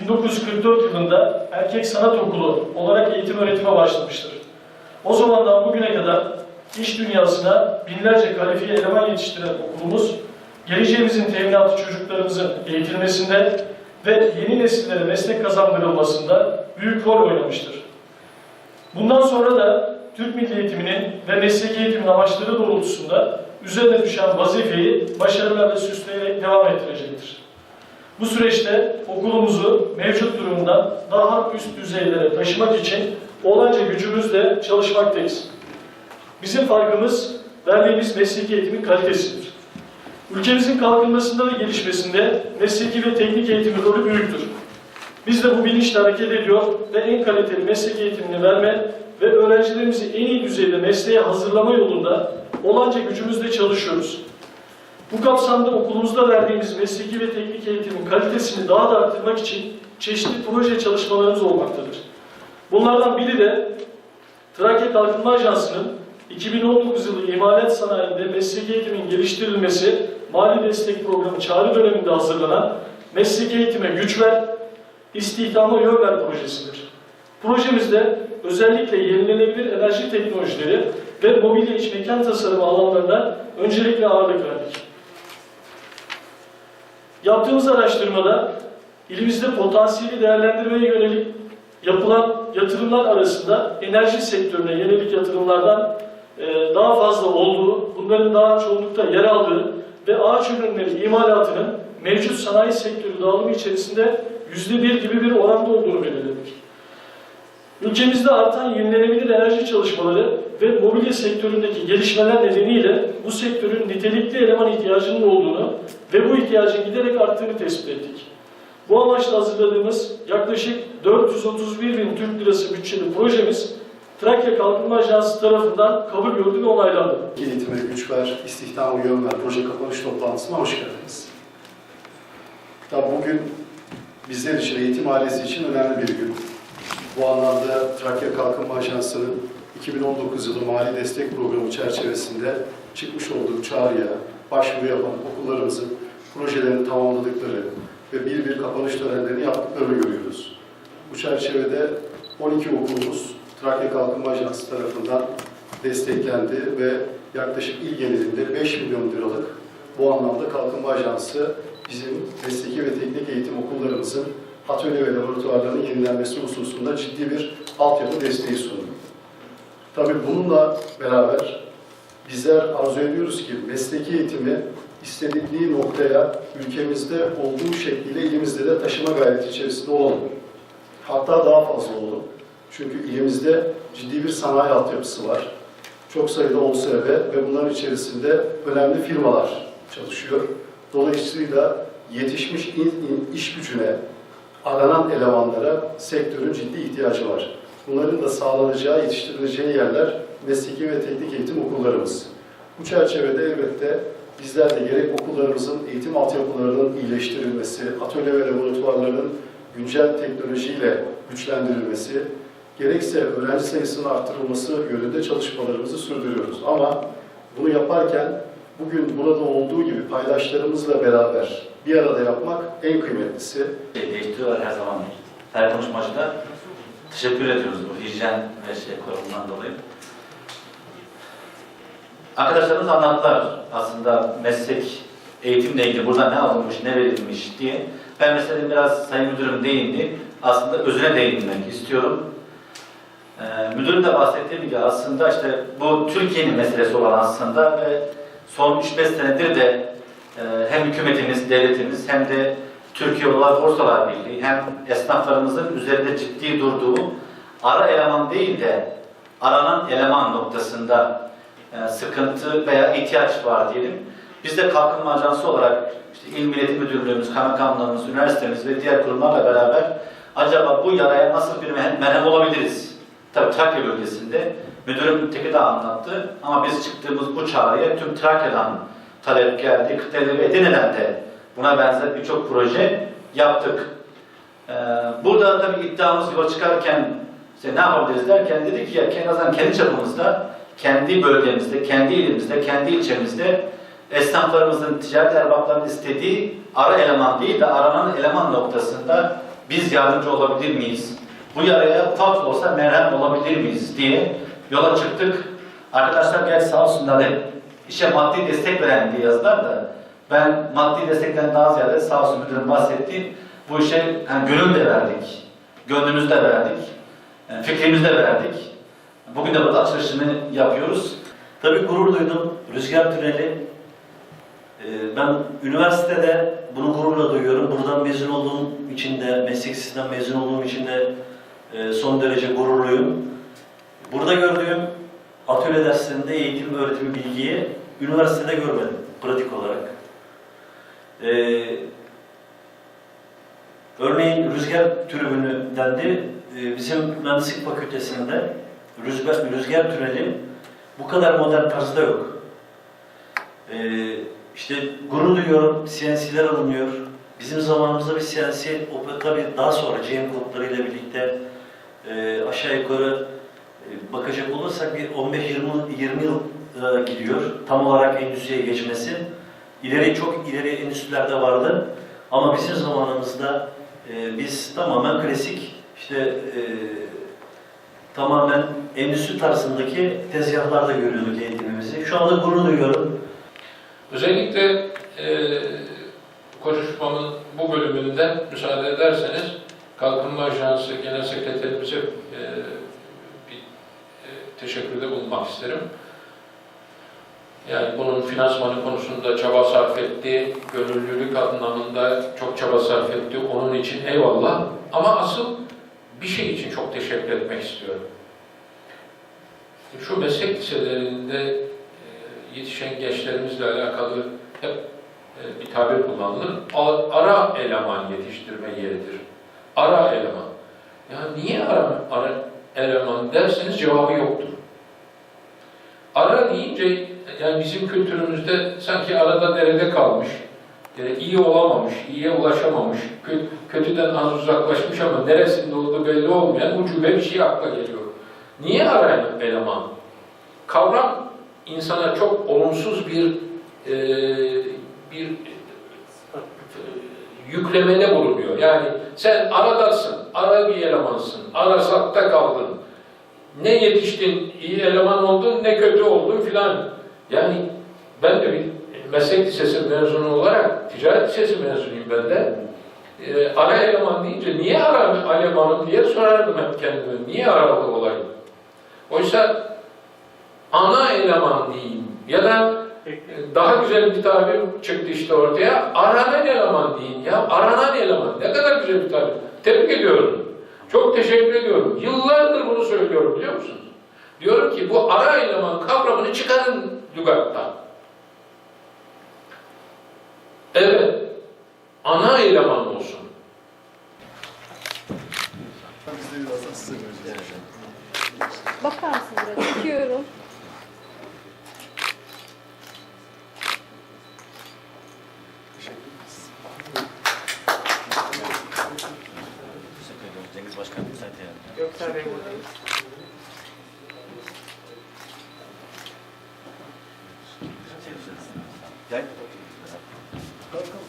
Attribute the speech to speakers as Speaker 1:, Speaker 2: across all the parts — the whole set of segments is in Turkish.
Speaker 1: 1944 yılında Erkek Sanat Okulu olarak eğitim öğretime başlamıştır. O zamandan bugüne kadar iş dünyasına binlerce kalifiye eleman yetiştiren okulumuz, geleceğimizin teminatı çocuklarımızın eğitilmesinde ve yeni nesillere meslek kazandırılmasında büyük rol oynamıştır. Bundan sonra da Türk Milli Eğitiminin ve mesleki eğitimin amaçları doğrultusunda üzerine düşen vazifeyi başarılarla süsleyerek devam ettirecektir. Bu süreçte okulumuzu mevcut durumdan daha üst düzeylere taşımak için olanca gücümüzle çalışmaktayız. Bizim farkımız verdiğimiz mesleki eğitimin kalitesidir. Ülkemizin kalkınmasında ve gelişmesinde mesleki ve teknik eğitimin rolü büyüktür. Biz de bu bilinçle hareket ediyor ve en kaliteli meslek eğitimini verme ve öğrencilerimizi en iyi düzeyde mesleğe hazırlama yolunda olanca gücümüzle çalışıyoruz. Bu kapsamda okulumuzda verdiğimiz mesleki ve teknik eğitimin kalitesini daha da arttırmak için çeşitli proje çalışmalarımız olmaktadır. Bunlardan biri de Trakya Kalkınma Ajansı'nın 2019 yılı imalat sanayinde mesleki eğitimin geliştirilmesi mali destek programı çağrı döneminde hazırlanan mesleki eğitime güç ver, istihdama yön ver projesidir. Projemizde özellikle yenilenebilir enerji teknolojileri ve mobilya iç mekan tasarımı alanlarına öncelikle ağırlık verdik. Yaptığımız araştırmada ilimizde potansiyeli değerlendirmeye yönelik yapılan yatırımlar arasında enerji sektörüne yönelik yatırımlardan e, daha fazla olduğu, bunların daha çoğunlukta yer aldığı ve ağaç ürünleri imalatının mevcut sanayi sektörü dağılımı içerisinde yüzde bir gibi bir oranda olduğunu belirledik. Ülkemizde artan yenilenebilir enerji çalışmaları ve mobilya sektöründeki gelişmeler nedeniyle bu sektörün nitelikli eleman ihtiyacının olduğunu ve bu ihtiyacın giderek arttığını tespit ettik. Bu amaçla hazırladığımız yaklaşık 431 bin Türk lirası bütçeli projemiz Trakya Kalkınma Ajansı tarafından kabul gördü ve onaylandı.
Speaker 2: Eğitime güç ver, istihdama yön ver proje kapanış toplantısına hoş geldiniz. Tabi bugün bizler için, eğitim ailesi için önemli bir gün. Bu anlamda Trakya Kalkınma Ajansı'nın 2019 yılı mali destek programı çerçevesinde çıkmış olduğu çağrıya başvuru yapan okullarımızın projelerini tamamladıkları ve bir bir kapanış törenlerini yaptıklarını görüyoruz. Bu çerçevede 12 okulumuz Trakya Kalkınma Ajansı tarafından desteklendi ve yaklaşık il genelinde 5 milyon liralık bu anlamda Kalkınma Ajansı bizim mesleki ve teknik eğitim okullarımızın atölye ve laboratuvarlarının yenilenmesi hususunda ciddi bir altyapı desteği sundu. Tabii bununla beraber bizler arzu ediyoruz ki mesleki eğitimi istedikleri noktaya ülkemizde olduğu şekliyle ilimizde de taşıma gayreti içerisinde olalım. Hatta daha fazla olalım. Çünkü ilimizde ciddi bir sanayi altyapısı var. Çok sayıda OSB ve bunların içerisinde önemli firmalar çalışıyor. Dolayısıyla yetişmiş iş gücüne, aranan elemanlara sektörün ciddi ihtiyacı var. Bunların da sağlanacağı, yetiştirileceği yerler mesleki ve teknik eğitim okullarımız. Bu çerçevede elbette bizler de gerek okullarımızın eğitim altyapılarının iyileştirilmesi, atölye ve laboratuvarlarının güncel teknolojiyle güçlendirilmesi, gerekse öğrenci sayısının arttırılması yönünde çalışmalarımızı sürdürüyoruz. Ama bunu yaparken bugün burada olduğu gibi paydaşlarımızla beraber bir arada yapmak en kıymetlisi.
Speaker 3: şey değiştiriyorlar her zaman. Her konuşmacıda teşekkür ediyoruz bu hijyen ve şey konumundan dolayı. Arkadaşlarımız anlattılar aslında meslek eğitimle ilgili burada ne alınmış, ne verilmiş diye. Ben mesela biraz Sayın Müdürüm değindi. Aslında özüne değinmek istiyorum. Ee, müdürün de bahsettiği gibi aslında işte bu Türkiye'nin meselesi olan aslında ve son 3-5 senedir de hem hükümetimiz, devletimiz hem de Türkiye Odalar Borsalar Birliği hem esnaflarımızın üzerinde ciddi durduğu ara eleman değil de aranan eleman noktasında e, sıkıntı veya ihtiyaç var diyelim. Biz de Kalkınma Ajansı olarak işte İl Milli Müdürlüğümüz, kaymakamlığımız, üniversitemiz ve diğer kurumlarla beraber acaba bu yaraya nasıl bir merhem olabiliriz? Tabii Trakya bölgesinde müdürüm Tekirdağ anlattı ama biz çıktığımız bu çağrıya tüm Trakya'dan talep geldi. Ve Edirne'den de buna benzer birçok proje yaptık. Ee, burada tabii iddiamız yola çıkarken işte ne yapabiliriz derken dedik ki ya en azından kendi çapımızda, kendi bölgemizde, kendi ilimizde, kendi ilçemizde esnaflarımızın, ticaret erbaplarının istediği ara eleman değil de aranan eleman noktasında biz yardımcı olabilir miyiz? Bu yaraya ufak olsa merhem olabilir miyiz diye yola çıktık. Arkadaşlar gel sağ olsunlar hep işe maddi destek veren diye yazdılar da ben maddi destekten daha ziyade sağ olsun müdürüm bahsetti. Bu işe yani gönül de verdik. Gönlümüzü de verdik. Yani fikrimizi de verdik. Bugün de burada açılışını yapıyoruz.
Speaker 4: Tabii gurur duydum. Rüzgar Tüneli. Ee, Ben üniversitede bunu gururla duyuyorum. Buradan mezun olduğum için de, meslek mezun olduğum için de e, son derece gururluyum. Burada gördüğüm atölye derslerinde eğitim, öğretim, bilgiyi üniversitede görmedim pratik olarak. Ee, örneğin rüzgar tribünü dendi. Ee, bizim mühendislik fakültesinde rüzgar, rüzgar tüneli bu kadar modern tarzda yok. Ee, işte gurur duyuyorum, CNC'ler alınıyor. Bizim zamanımızda bir CNC, tabii daha sonra GM kodlarıyla birlikte e, aşağı yukarı bakacak olursak bir 15-20 20 yıl e, gidiyor. Tam olarak endüstriye geçmesi. İleri çok ileri endüstrilerde vardı. Ama bizim zamanımızda e, biz tamamen klasik işte e, tamamen endüstri tarzındaki tezgahlarda görüyorduk eğitimimizi. Şu anda gurur duyuyorum.
Speaker 5: Özellikle e, konuşmamın bu bölümünde müsaade ederseniz Kalkınma Ajansı Genel Sekreterimize e, teşekkürde bulunmak isterim. Yani bunun finansmanı konusunda çaba sarf etti, gönüllülük anlamında çok çaba sarf etti. Onun için eyvallah. Ama asıl bir şey için çok teşekkür etmek istiyorum. Şu meslek liselerinde e, yetişen gençlerimizle alakalı hep e, bir tabir kullanılır. Ara eleman yetiştirme yeridir. Ara eleman. Ya niye ara, ara eleman derseniz cevabı yoktur. Ara deyince yani bizim kültürümüzde sanki arada derede kalmış, iyi olamamış, iyiye ulaşamamış, kö- kötüden az uzaklaşmış ama neresinde olduğu belli olmayan ucube bir şey akla geliyor. Niye ara eleman? Kavram insana çok olumsuz bir e, bir e, yüklemede bulunuyor. Yani sen aradasın, ara bir elemansın, arasakta kaldın. Ne yetiştin, iyi eleman oldun, ne kötü oldun filan. Yani ben de bir meslek lisesi mezunu olarak, ticaret lisesi mezunuyum ben de. E, ara eleman deyince niye ara elemanım diye sorardım hep kendime. Niye aralı olayım? Oysa ana eleman diyeyim ya da daha güzel bir tabir çıktı işte ortaya. Aranan eleman deyin ya. Aranan eleman. Ne kadar güzel bir tabir. Tebrik ediyorum. Çok teşekkür ediyorum. Yıllardır bunu söylüyorum biliyor musunuz? Diyorum ki bu ara eleman kavramını çıkarın lügattan. Evet. Ana eleman olsun.
Speaker 2: Biz de birazdan size vereceğiz.
Speaker 6: Bakar mısın buraya? Çekiyorum.
Speaker 2: Teşekkür ederiz.
Speaker 4: Cengiz Başkan müsait yani.
Speaker 7: Göksel Bey buradayız.
Speaker 4: Gel.
Speaker 2: Kalkalım.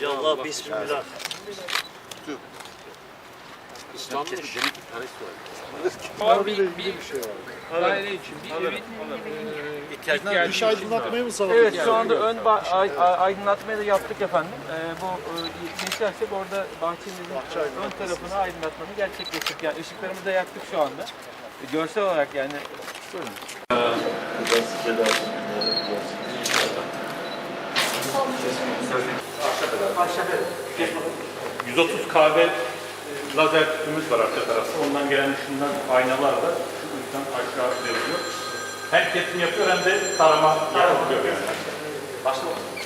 Speaker 4: Ya Allah bismillah.
Speaker 7: Abi bir, bir daire için bir evin ihtiyacı
Speaker 2: Dış aydınlatmayı mı sağladık?
Speaker 7: Evet şu anda ön aydınlatmayı da yaptık efendim. Ee, bu geçersek orada bahçemizin ön tarafını aydınlatmanı gerçekleştirdik. Yani ışıklarımızı da yaktık şu anda. E, Görsel olarak yani buyurun.
Speaker 8: 130 kahve lazer tüpümüz var arka tarafta. Ondan gelen ışından aynalar da şu uçtan aşağı veriliyor. Hem kesim yapıyor hem de tarama yapabiliyor yani. Başla bakalım.